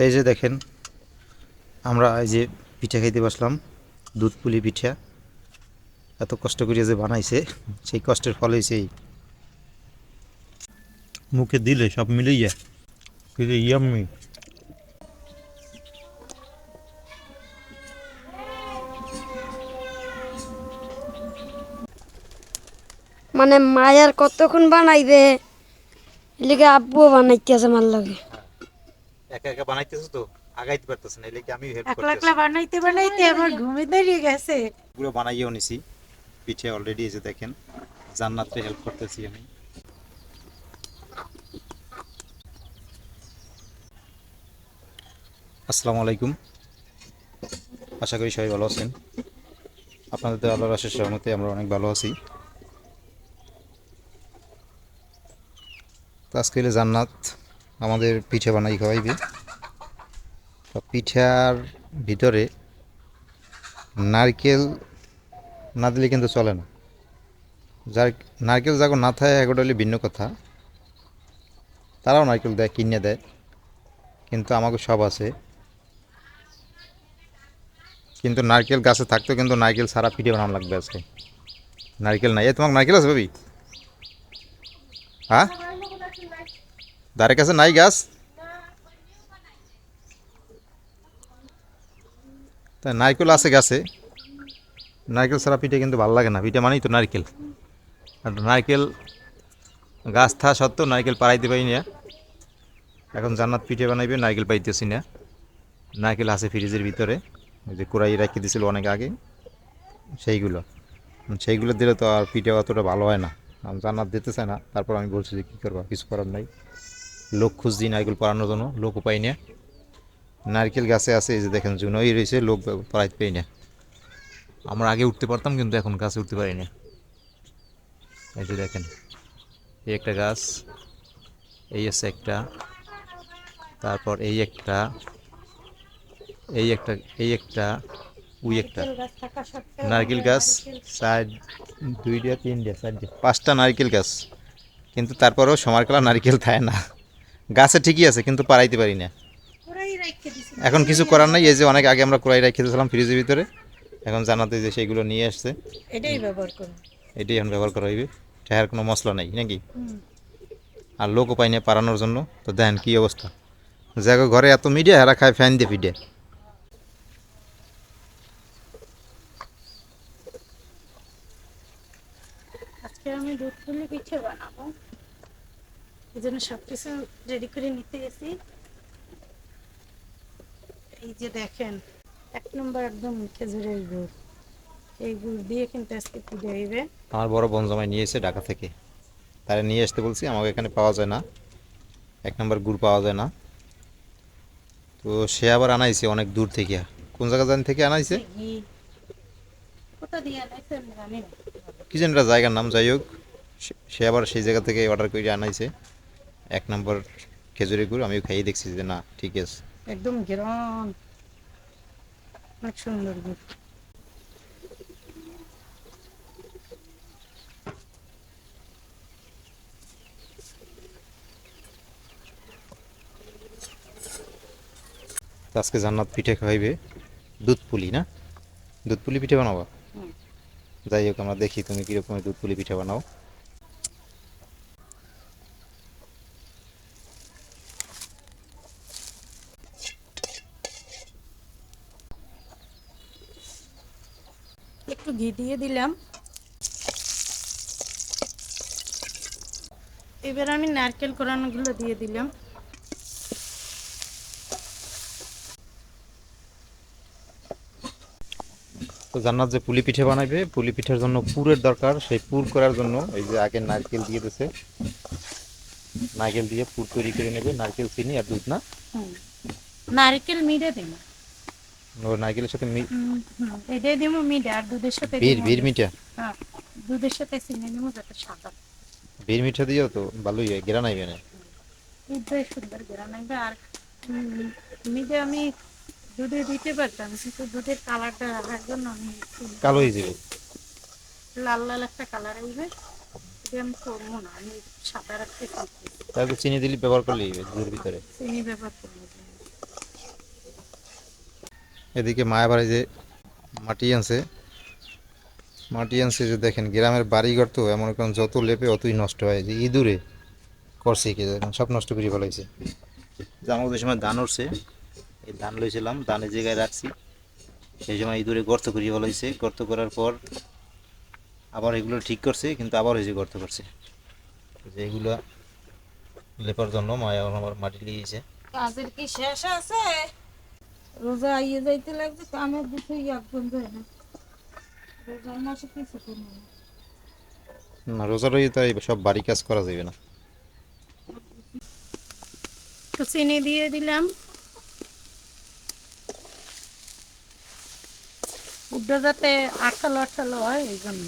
তো এই যে দেখেন আমরা এই যে পিঠা খাইতে বসলাম দুধ পুলি পিঠা। এত কষ্ট করে যে বানাইছে সেই কষ্টের ফল হয়েছে এই। মুখে দিলে সব মিলেই যায় কিন্তু ইয়াম্মি। মানে মায়ের কতক্ষণ বানাইবে এলিগে আব্বুও বানাইতে আছে মার লগে। একা একা বানাইতেছো তো আগাইতে পারতেছ না এলে কি আমি হেল্প একলা একলা বানাইতে বানাইতে আমার ঘুমে দাঁড়িয়ে গেছে। পুরো বানাইয়েও নিছি পিঠে অলরেডি এসে দেখেন জান্নাতে হেল্প করতেছি আমি। আসসালামু আলাইকুম। আশা করি সবাই ভালো আছেন। আপনাদের তো আল্লাহর আশের সহমতে আমরা অনেক ভালো আছি। তো আজকে জান্নাত আমাদের পিঠে বানাই খাওয়াইবে। পিঠার ভিতরে নারকেল না দিলে কিন্তু চলে না। যার নারকেল যখন না থাকে এগুলো হলে ভিন্ন কথা। তারাও নারকেল দেয় কিনে দেয়। কিন্তু আমাকে সব আছে। কিন্তু নারকেল গাছে থাকতো কিন্তু নারকেল সারা পিঠে বানানো লাগবে আজকে। নারকেল নাই। এ তোমার নারকেল আছে ভাবি? হ্যাঁ? দাঁড়ের কাছে নাই গাছ? তা নারকেল আছে গাছে। নারকেল ছাড়া পিঠে কিন্তু ভালো লাগে না, পিঠে মানেই তো নারকেল। আর নারকেল গাছ থা সত্ত্বেও নারকেল পাড়াইতে পারি না। এখন জান্নাত পিঠে বানাইবে, নারকেল পাইতেছি না। নারকেল আছে ফ্রিজের ভিতরে, ওই যে কুড়াই রাখি দিয়েছিল অনেক আগে। সেইগুলো। সেইগুলো দিলে তো আর পিঠে অতটা ভালো হয় না। আমি জান্নাত দিতে চাই না, তারপর আমি বলছি যে কী করব, কিছু করার নাই। লোক খুঁজছি নারকেল পাড়ানোর জন্য লোক পাই না। নারকেল গাছে আছে এই যে দেখেন জুনোই রয়েছে লোক পাড়াইতে পাই না। আমরা আগে উঠতে পারতাম কিন্তু এখন গাছে উঠতে পারি না। এই যে দেখেন এই একটা গাছ এই আছে একটা তারপর এই একটা এই একটা এই একটা উই একটা। নারকেল গাছ চার দুইটা তিনটা চারটে পাঁচটা নারকেল গাছ। কিন্তু তারপরেও সমারকালা নারকেল থাকে না। গাছে ঠিকই আছে কিন্তু পারাইতে পারি না। এখন কিছু করার নাই এই যে অনেক আগে আমরা কুড়াই রেখে দিয়েছিলাম ফ্রিজের ভিতরে। এখন জানাতে যে সেইগুলো নিয়ে আসছে। এটাই ব্যবহার করুন এটাই এখন ব্যবহার করা হইবে। ঠেহার কোনো মশলা নেই নাকি? আর লোকও পাই না পারানোর জন্য। তো দেখেন কী অবস্থা। জায়গা ঘরে এত মিডিয়া হেরা খায় ফ্যান দিয়ে ফিডে আজকে আমি দুধ পুলি পিঠে বানাবো। এই জন্য সব কিছু রেডি করে নিতে গেছি। এই যে দেখেন এক নম্বর একদম খেজুরের গুড়। এই গুড় দিয়ে কিন্তু আজকে পিঠে হইবে। আমার বড় বোন জামাই নিয়ে এসে ঢাকা থেকে। তারা নিয়ে আসতে বলছি আমাকে এখানে পাওয়া যায় না। এক নম্বর গুড় পাওয়া যায় না। তো সে আবার আনাইছে অনেক দূর থেকে। কোন জায়গা জানি থেকে আনাইছে? কি যেন একটা জায়গার নাম যাই হোক সে- সে আবার সেই জায়গা থেকে অর্ডার করে আনাইছে। এক নম্বর খেজুরি গুড় আমিও খাইয়ে দেখছি যে না ঠিক আছে। একদম গ্রাম। অনেক সুন্দর গুড় আজকে জান্নাত পিঠে খাইবে দুধ পুলি না? দুধ পুলি পিঠে বানাবো? যাই হোক আমরা দেখি তুমি কীরকম দুধ পুলি পিঠে বানাও একটু ঘি দিয়ে দিলাম। এবার আমি নারকেল কোরানোগুলো দিয়ে দিলাম। তো জান্নাত যে পুলি পিঠে বানাইবে পুলি পিঠার জন্য পুরের দরকার। সেই পুর করার জন্য এই যে আগে নারকেল দিয়ে দিছে নারকেল দিয়ে পুর তৈরি করে নেবে। নারকেল চিনি আর দুধ না? নারকেল মিডে দিন ও নারকেলের সাথে মি- এটাই দিব মিডে আর দুধের সাথে বীর বীর মিঠা? হ্যাঁ দুধের সাথে চিনি দিব যাতে সাদা বীর মিঠা দিয়েও তো ভালোই হয় গেরা নাইবে না। দুধটাই সুন্দর বেড়া নাইবে আর আমি দুধে দিতে পারতাম কিন্তু দুধের কালারটা রাখার জন্য আমি কালো হয়ে যাবে। লাল লাল একটা কালার আসবে আমি করব না আমি সাদা রাখতে তারপর চিনি দিলে ব্যবহার করলেই হবে দুধের ভিতরে। চিনি ব্যবহার করব এদিকে মায়াবাড়ি যে মাটি আনছে মাটি আনছে যে দেখেন, গ্রামের বাড়িঘর তো এমন কারণ যত লেপে অতই নষ্ট হয়, যে ইঁদুরে করছে কি দেখেন সব নষ্ট করে ফেলাইছে। আমাদের সময় ধান উঠছে, এই ধান লইছিলাম, ধানের জায়গায় রাখছি। সেই সময় ইঁদুরে গর্ত করিয়ে ফেলাইছে। গর্ত করার পর আবার এগুলো ঠিক করছে, কিন্তু আবার হয়েছে গর্ত করছে। যে এগুলো লেপার জন্য মায়া আমার মাটি লিয়েছে কাজের কি শেষ আছে? রোজা আইয়ে যাইতে লাগছে কামের দিকে এক বন্ধ হয় না। রোজার মাসে কিছু করব না। না রোজা রয়ে তো সব বাড়ি কাজ করা যাবে না। একটু চিনি দিয়ে দিলাম। উড্ডো যাতে আঠালো আঠালো হয় এই জন্য।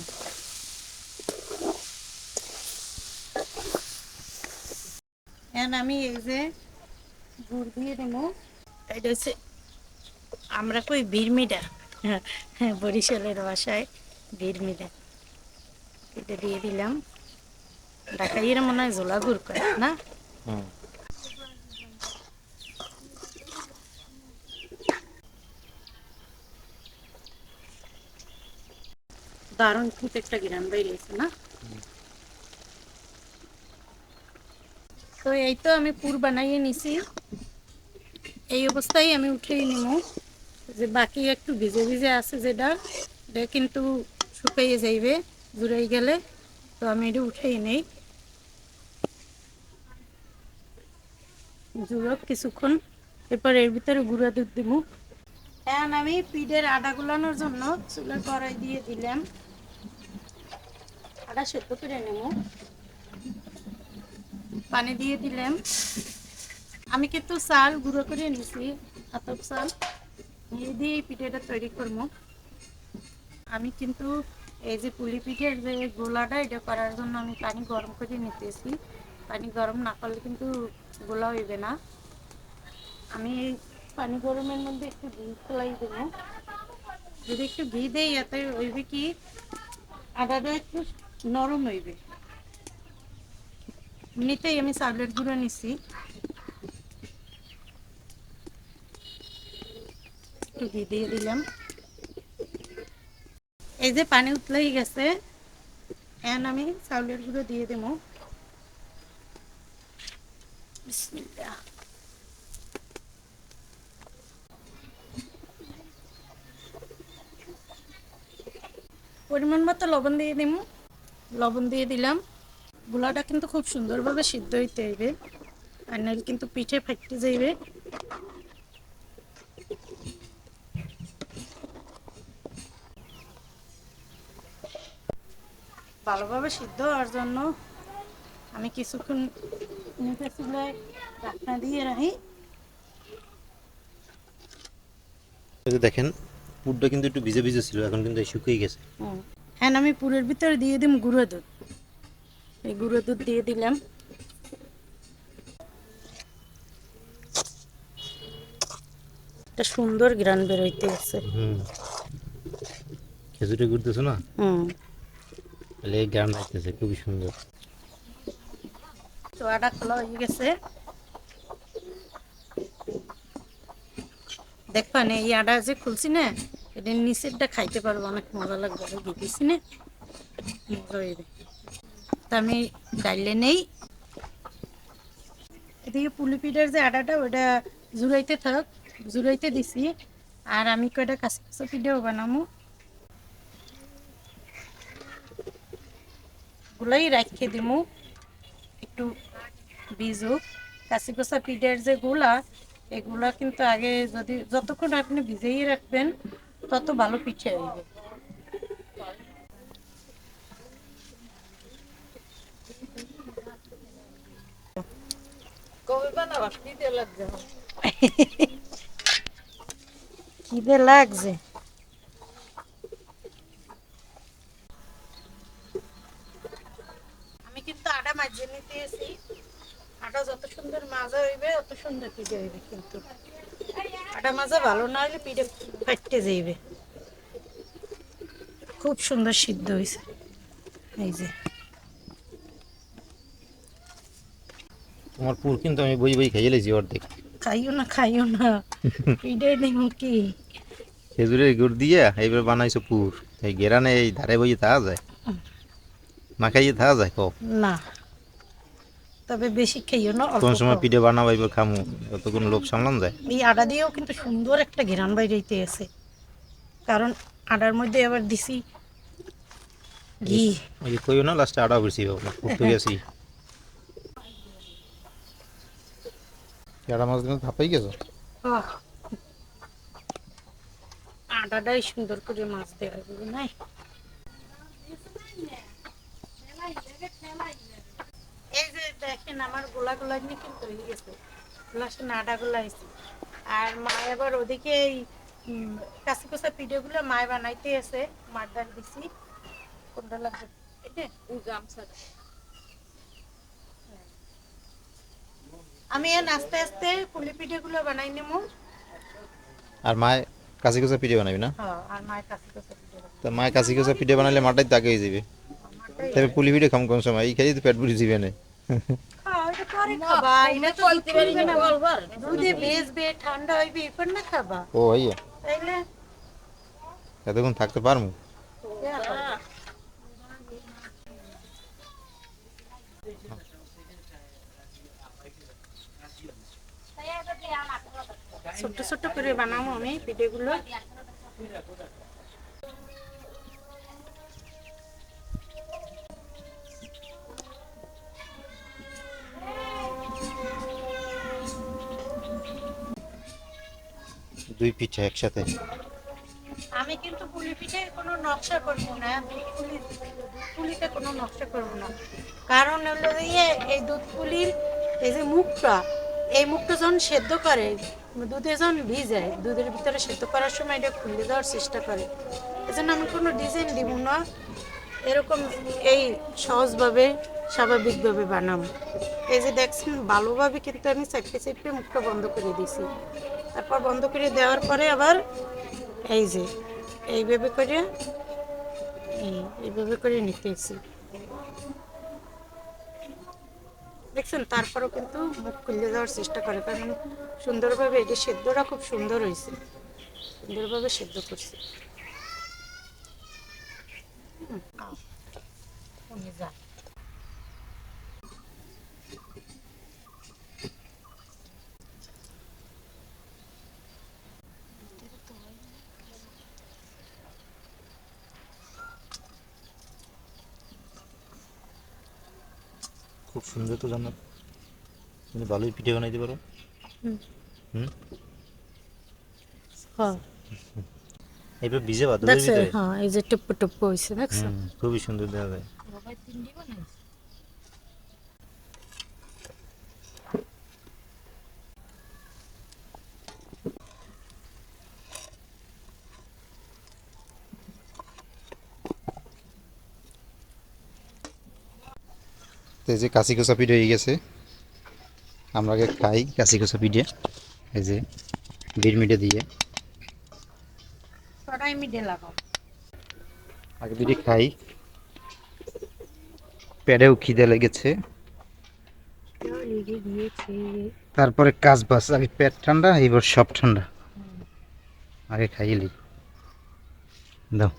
এখন আমি এই যে গুড় দিয়ে দেবো। এটা হচ্ছে আমরা কই বিরমিডা? হ্যাঁ বরিশালের বাসায় বিরমিডা। এটা দিয়ে দিলাম। ঢাকাইয়ের মনে হয় জোলা গুড় করে না দারুণ খুব একটা গ্রাম বেরিয়েছে না? তো এই তো আমি পুর বানাইয়ে নিছি। এই অবস্থায় আমি উঠেই নিব। যে বাকি একটু ভিজে ভিজে আছে যেটা, এটা কিন্তু শুকাইয়ে যাইবে, জুড়াই গেলে। তো আমি এটা উঠেই নেই। জুড়ক কিছুক্ষণ, এরপর এর ভিতরে গুঁড়া দুধ দিব। এখন আমি পিঠের আটা গুলানোর জন্য চুলা কড়াই দিয়ে দিলাম। আটা সেদ্ধ করে নেব। পানি দিয়ে দিলাম। আমি কিন্তু চাল গুঁড়ো করে নিছি, আতপ চাল। এই দিয়ে এই পিঠেটা তৈরি করব। আমি কিন্তু এই যে পুলি পিঠের যে গোলাটা, এটা করার জন্য আমি পানি গরম করে নিতেছি। পানি গরম না করলে কিন্তু গোলা হইবে না। আমি পানি গরমের মধ্যে একটু ঘি ফেলাই দেবো। যদি একটু ঘি দেই, এতে হইবে কি, আদাটা একটু নরম হইবে। এমনিতেই আমি চাউলের গুঁড়ো নিছি। একটু ঘি দিয়ে দিলাম। এই যে পানি উতলাই গেছে, এখন আমি চাউলের গুঁড়ো দিয়ে দেবো পরিমাণ মতো লবণ দিয়ে দিব লবণ দিয়ে দিলাম। গুলাটা কিন্তু খুব সুন্দরভাবে সিদ্ধ হইতে হইবে। আর নাহলে কিন্তু পিঠে ফাটতে যাইবে। ভালোভাবে সিদ্ধ হওয়ার জন্য আমি কিছুক্ষণ চুলায় ঢাকনা দিয়ে রাখি। দেখেন পুরটা কিন্তু একটু ভিজে ভিজে ছিল এখন কিন্তু শুকিয়ে গেছে। হ্যাঁ আমি পুরের ভিতরে দিয়ে দিম গুঁড়ো দুধ। এই গুঁড়ো দুধ দিয়ে দিলাম। একটা সুন্দর গ্রান বেরোইতে আছে। হুম। খেজুরে ঘুরতেছো না? হুম। তাহলে এই গ্রাম লাগতেছে খুবই সুন্দর। গেছে। দেখবেন, এই আটা যে খুলছি না, এটা নিচেরটা খাইতে পারব, অনেক মজা লাগবে দিছি না। আমি ডাইলে নেই। এদিকে পুলি পিঠার যে আটাটা ওটা জুড়াইতে থাক জুড়াইতে দিছি। আর আমি কয়টা কাঁচা কাঁচা পিঠাও বানাবো গুলাই রাখিয়ে দিমু। একটু ভিজুক কাঁচি কষা পিঠের যে গুলা এগুলা কিন্তু আগে যদি যতক্ষণ আপনি ভিজেই রাখবেন তত ভালো পিঠে হইবে। খিদে লাগছে আমি কিন্তু আটা মাঝে নিতে এসি। আটা যত সুন্দর মাজা হইবে অত সুন্দর পিঠে হইবে কিন্তু। আটা মাজা ভালো না হলে পিঠে ফাটতে যাইবে। খুব সুন্দর সিদ্ধ হয়েছে এই যে। তোমার পুর কিন্তু আমি বই বই খাইয়ে লেছি অর্ধেক। খাইও না খাইও না। পিঠে নেব কি? খেজুরের গুড় দিয়ে এইবার বানাইছো পুর। এই গেরানে এই ধারে বইয়ে থাকা যায়। না খাইয়ে থাকা যায় কব না। তবে বেশি খেয়েও না কোন সময় পিঠে বানাবো এবার খামু। অতক্ষণ লোভ সামলান যায়। এই আটা দিয়েও কিন্তু সুন্দর একটা ঘেরান বাইরেতে আছে কারণ আটার মধ্যে আবার দিছি ঘি। ওই কইও না লাস্টে আড়া করছি ফুটতে গেছি আড়া মাছ কিন্তু থাপাই গেছো? আটাটাই সুন্দর করে মাছ দেওয়া হবে নাই? দেখেন আমার গোলা গোলা নিয়ে কিন্তু হয়ে গেছে। লাস্টে নাডা গোলা হয়েছে। আর মা এবার ওদিকে এই উম, কাঁচি পিঠেগুলো মায় বানাইতে আছে মার ডাল দিছি। কোনটা লাগবে? এটা আমি এর আস্তে আস্তে পুলি পিঠেগুলো বানাই নেব। আর মায় কাঁচি কষা পিঠে বানাবি না? হ্যাঁ আর কাছে কাছে পিঠে তা মায় কাঁচি কষা পিঠে বানালে মাটাই তাকে হয়ে যাবে তবে পুলি পিঠে খাম কোন সময়? এই খেয়ে তো পেট ভরি যাবে না পরে খাবা, এটা তো দুধ খুলবে না। দুধে ভেজবে, ঠান্ডা হইবে, এরপর না খাবা। ও ভাইয়া তাইলে? এতক্ষণ থাকতে পারমু ছোট্ট ছোট্ট করে বানাবো আমি পিঠেগুলো দুই পিঠা একসাথে। আমি কিন্তু পুলি পিঠে কোনো নকশা করব না পুলি, পুলিতে কোনো নকশা করব না। কারণ হলো ইয়ে এই দুধ পুলির এই যে মুখটা, এই মুখটা যখন সেদ্ধ করে, দুধে যখন ভিজায়, দুধের ভিতরে সেদ্ধ করার সময় এটা খুলে দেওয়ার চেষ্টা করে। এজন্য আমি কোনো ডিজাইন দিব না। এরকম এই সহজভাবে, স্বাভাবিকভাবে বানাবো। এই যে দেখছেন ভালোভাবে কিন্তু আমি চাপড়ে চাপড়ে মুখটা বন্ধ করে দিয়েছি। তারপর বন্ধ করে দেওয়ার পরে আবার এই যে, এইভাবে করে এইভাবে করে নিতেছি দেখছেন, তারপরেও কিন্তু মুখ খুলে দেওয়ার চেষ্টা করে, কারণ সুন্দরভাবে এটা সেদ্ধটা খুব সুন্দর হয়েছে। সুন্দরভাবে সেদ্ধ করছি। খুব সুন্দর তো জানো তুমি ভালোই পিঠে বানাইতে পারো। হুম। হুম? হ্যাঁ। এবার ভিজে ভিতরে হ্যাঁ এই যে টপ টপ হইছে দেখছ? খুবই সুন্দর দেখা যায়। এই যে কাশি কষা পিঠে হয়ে গেছে। আমরা আগে খাই কাশি কষা পিঠে এই যে বিড় মিটে দিয়ে আগে পিঠে খাই। পেটেও খিদে লেগেছে। তারপরে কাজ বাস আগে পেট ঠান্ডা এবার সব ঠান্ডা। আগে খাইলি দাও।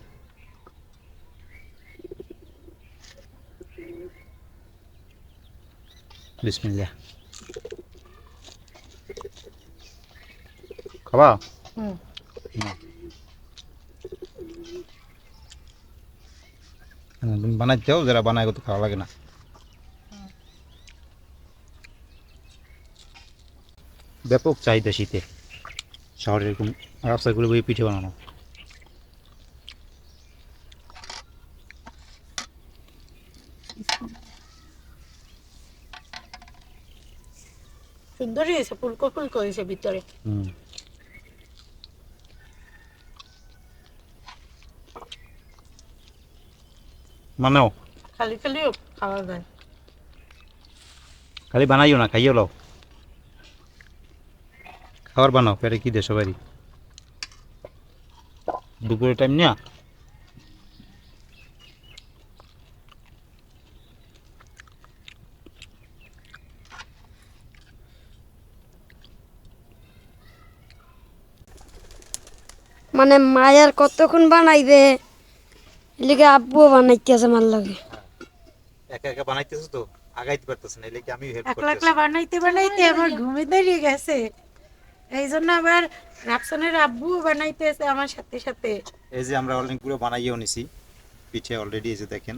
বিসমিল্লাহ। খাবা? তুমি বানাইতে যাও যারা বানায় তো খাওয়া লাগে না। ব্যাপক চাহিদা শীতে। শহরে এরকম রাস্তাগুলো বই পিঠে বানানো। সুন্দরই হয়েছে ফুলকো ফুলকো হয়েছে ভিতরে মানাও খালি খালিও খাওয়া যায় খালি বানাইও না খাইও লও খাবার বানাও পেটে কি দেশো বাড়ি দুপুরের টাইম না মানে মায়ের কতক্ষণ বানাইবে? এলিগে আব্বুও বানাইতেছে আমার লাগে। একা একা বানাইতেছো তো? আগাইতে পারতেছ না এলাকি আমি হেল্প করতেছি। একলা বানাইতে বানাইতে আমার ঘুমে দাঁড়িয়ে গেছে। এই জন্য আবার রাফসানের আব্বু বানাইতেছে আমার সাথে সাথে। এই যে আমরা অনেকগুলো বানাইয়েও নিছি। পিঠে অলরেডি এই যে দেখেন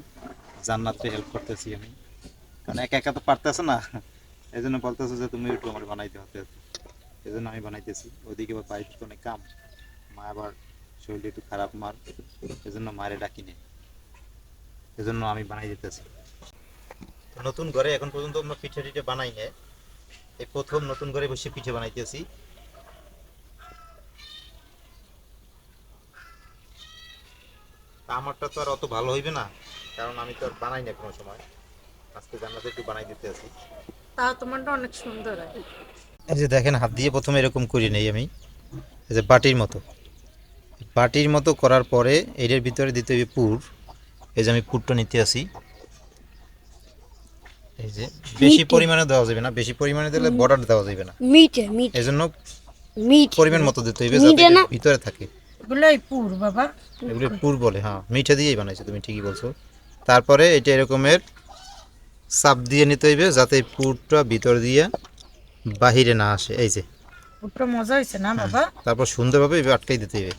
জান্নাতে হেল্প করতেছি আমি। কারণ একা একা তো পারতেছে না। এই জন্য বলতেছে যে তুমি একটু আমার বানাইতে হতে এই জন্য আমি বানাইতেছি। ওদিকে পাইপ অনেক কাম। মা আবার শরীরটা একটু খারাপ মার। এই জন্য মারে ডাকি নেই এই জন্য আমি বানাই দিতেছি। নতুন ঘরে এখন পর্যন্ত আমরা পিঠে টিঠে বানাই নাই। এই প্রথম নতুন ঘরে বসে পিঠে বানাইতেছি। আমারটা তো আর অত ভালো হইবে না কারণ আমি তো আর বানাই না কোনো সময়। আজকে জান্নাতে একটু বানাই দিতে আছি তাও তোমারটা অনেক সুন্দর এই যে দেখেন হাত দিয়ে প্রথমে এরকম করি নেই আমি। এই যে বাটির মতো। বাটির মতো করার পরে এর ভিতরে দিতে হবে পুর। এই যে আমি পুরটা নিতে আসি। এই যে বেশি পরিমাণে দেওয়া যাবে না বেশি পরিমাণে দিলে বর্ডার দেওয়া যাবে না। মিটে মিট এই জন্য মিট পরিমাণ মতো দিতে হবে যাতে ভিতরে থাকে। এগুলোই পুর বাবা। এগুলো পুর বলে হ্যাঁ মিঠা দিয়েই বানাইছো তুমি ঠিকই বলছো। তারপরে এটা এরকমের চাপ দিয়ে নিতে হইবে যাতে পুরটা ভিতর দিয়ে বাহিরে না আসে। এই যে। পুরটা মজা হয়েছে না বাবা? তারপর সুন্দরভাবে আটকাই দিতে হবে।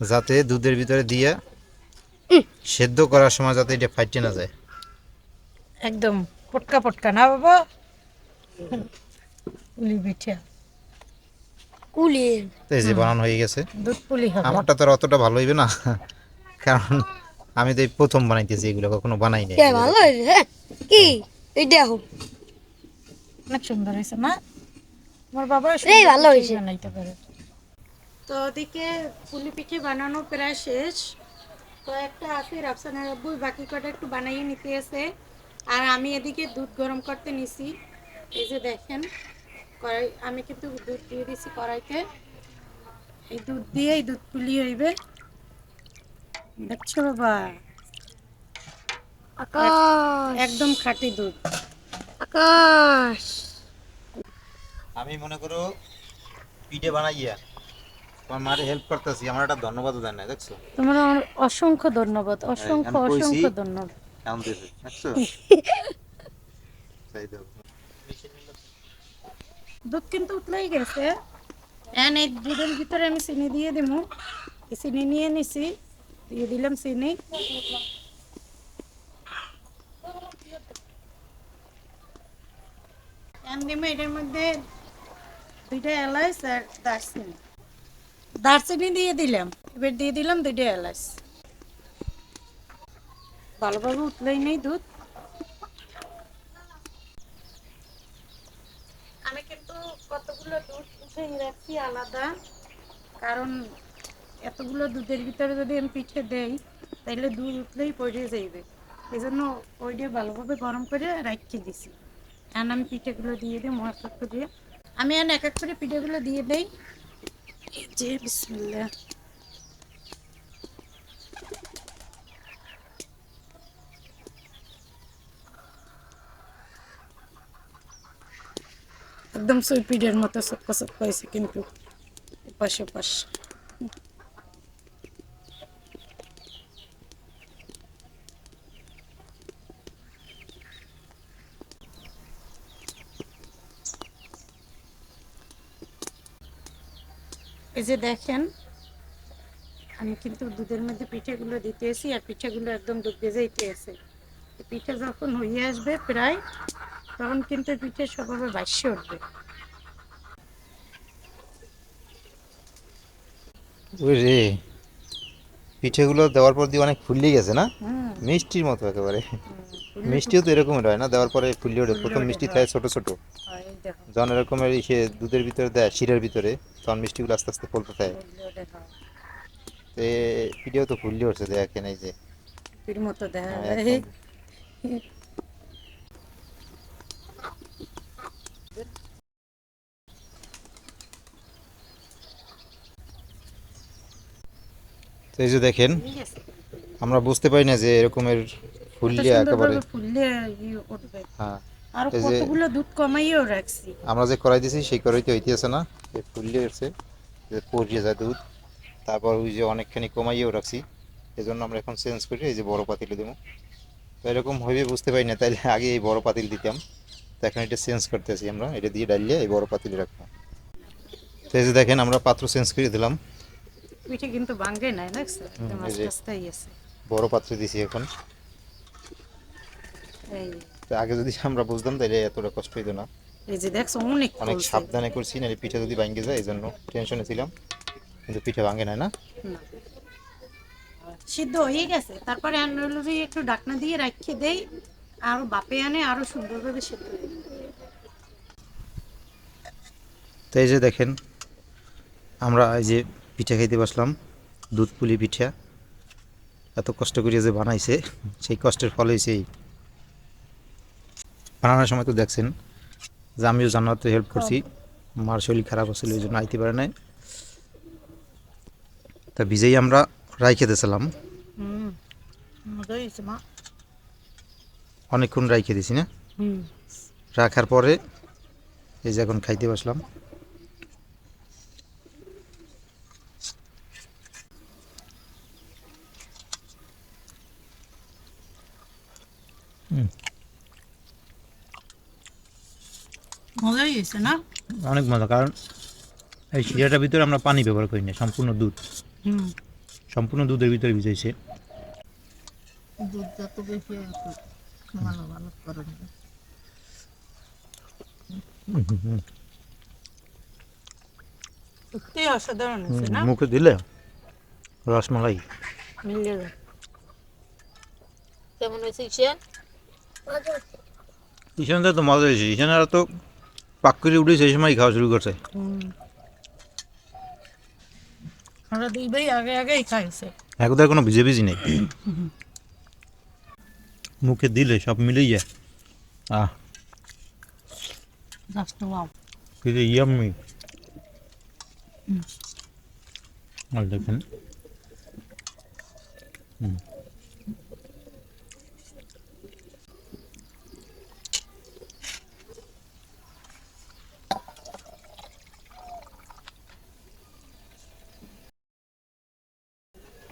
যাতে দুধের ভিতরে দিয়ে সেদ্ধ করার সময় যাতে এটা ফাইটে না যায়। একদম পটকা পটকা না বাবা? পুলি পিঠা। কুলের তো এই যে বানানো হয়ে গেছে। দুধ পুলি হবে। আমারটা তো আর অতটা ভালো হইবে না। কারণ আমি তো এই প্রথম বানাইতেছি এগুলো কখনো বানাই নাই। কে ভালো হয়েছে হ্যাঁ কি? এই দেখো অনেক সুন্দর হয়েছে না? আমার বাবা এই ভালো হয়েছে। বানাইতে পারে। তো ওদিকে পুলি পিঠে বানানো প্রায় শেষ। তো একটা আছে রাফসানের আব্বু বাকি কটা একটু বানাইয়ে নিতে এসে আর আমি এদিকে দুধ গরম করতে নিছি। এই যে দেখেন কড়াই আমি কিন্তু দুধ দিয়ে দিছি কড়াইতে। এই দুধ দিয়ে এই দুধ পুলি হইবে। দেখছ বাবা? আকাশ। একদম খাঁটি দুধ। আকাশ। আমি মনে করো পিঠে বানাইয়া তোমার মারে হেল্প করতেছি আমার একটা ধন্যবাদ দেন না দেখছ? তোমার অসংখ্য ধন্যবাদ অসংখ্য অসংখ্য ধন্যবাদ। কেমন দিয়েছে দেখছ? তাই দাও। দুধ কিন্তু উতলাই গেছে। এন এই দুধের ভিতরে আমি চিনি দিয়ে দিব চিনি নিয়ে নিছি দিয়ে দিলাম চিনি। এন দিব এটার মধ্যে দুইটা এলাচ আর দারচিনি। দারচিনি দিয়ে দিলাম। এবার দিয়ে দিলাম দুইটা এলাচ। ভালোভাবে উতলাই নেই দুধ। আমি কিন্তু কতগুলো দুধ উঠে রাখছি আলাদা। কারণ এতগুলো দুধের ভিতরে যদি আমি পিঠে দেই তাহলে দুধ উঠলেই পড়ে যাইবে। এই জন্য ওইটা ভালোভাবে গরম করে রাখতে দিছি। এখন আমি পিঠেগুলো দিয়ে দিই মশলা করে আমি এখন এক এক করে পিঠেগুলো দিয়ে দেই। এই যে বিসমিল্লাহ একদম সুই পিঠের মতো সক্কা সক্কা হয়েছে কিন্তু পাশে পাশ এই যে দেখেন আমি কিন্তু দুধের মধ্যে পিঠেগুলো দিতে এসি আর পিঠেগুলো একদম ডুবে যাইতে আছে। পিঠে যখন হয়ে আসবে প্রায় তখন কিন্তু পিঠে সবাবে বাসে উঠবে। পিঠেগুলো দেওয়ার পর দিয়ে অনেক ফুললে গেছে না? মিষ্টির মতো একেবারে। মিষ্টিও তো এরকমই হয় না? দেওয়ার পরে ফুললে ওঠে। প্রথম মিষ্টি থাকে ছোট ছোট। যখন এরকমের ইসে দুধের ভিতরে দেয় শিরের ভিতরে তখন মিষ্টিগুলো আস্তে আস্তে ফলতে থাকে। তো পিঠেও তো ফুললে উঠছে দেখেন এই যে। মতো দেখা হ্যাঁ, যায়। তো এই যে দেখেন আমরা বুঝতে পারি না যে এরকমের কত ফুললে একেবারে সুন্দরভাবে ফুললে ইয়ে উঠবে। হ্যাঁ। আর কতগুলো দুধ কমাইয়েও রাখছি। আমরা যে করাই দিছি সেই করাইতে হইতেছে না। যে ফুললে উঠছে যে পরিয়ে যায় দুধ তারপর ওই যে অনেকখানি কমাইয়েও রাখছি এই জন্য আমরা এখন চেঞ্জ করি এই যে বড় পাতিলে দেবো। তো এরকম হইবে বুঝতে পারি না তাইলে আগে এই বড় পাতিল দিতাম। তো এখন এটা চেঞ্জ করতেছি আমরা এটা দিয়ে ডালিয়ে এই বড় পাতিলে রাখব। তো এই যে দেখেন আমরা পাত্র চেঞ্জ করে দিলাম। পিঠে কিন্তু নাই বড় পাত্রে দিছি এখন। আগে যদি আমরা বুঝতাম তাহলে এতটা কষ্ট হইতো না। এই যে দেখছ অনেক অনেক সাবধানে করছি না পিঠা যদি ভাঙ্গে যায় এই জন্য টেনশনে ছিলাম কিন্তু পিঠা ভাঙে না। না। সিদ্ধ হয়ে গেছে। তারপরে একটু ডাকনা দিয়ে রাখিয়ে দেই আর বাপে আনে আরও সুন্দরভাবে সিদ্ধ হয়ে তো এই যে দেখেন আমরা এই যে পিঠা খাইতে বসলাম দুধ পুলি পিঠা। এত কষ্ট করে যে বানাইছে সেই কষ্টের ফলে সেই বানানোর সময় তো দেখছেন যে আমিও জানাতে হেল্প করছি। মার শরীর খারাপ হচ্ছিল ওই জন্য আইতে পারে নাই। তা ভিজেই আমরা রাই খেতেছিলাম। হুম অনেকক্ষণ রাই খেতেছি না? রাখার পরে এই যে এখন খাইতে বসলাম। মজা হয়েছে না? অনেক মজা কারণ এই শিরাটার ভিতরে আমরা পানি ব্যবহার করি না সম্পূর্ণ দুধ। সম্পূর্ণ দুধের ভিতরে ভিজাইছে। দুধ যত বেশি ভালো ভালো করেন সত্যি অসাধারণ না? মুখে দিলে রসমালাই। মিলে যায়। কেমন হয়েছে ঈশান? ঈশানটা তো মজা হয়েছে ঈশানারা তো পাক করে উঠে সেই সময় খাওয়া শুরু করছে। আমরা দুই ভাই আগে আগেই খাইছে। একদার কোনো ভিজে ভিজি নেই। মুখে দিলে সব মিলেই যায়। আহ। জাস্ট ওয়াও কি যে ইয়াম্মি। আর দেখেন। হুম।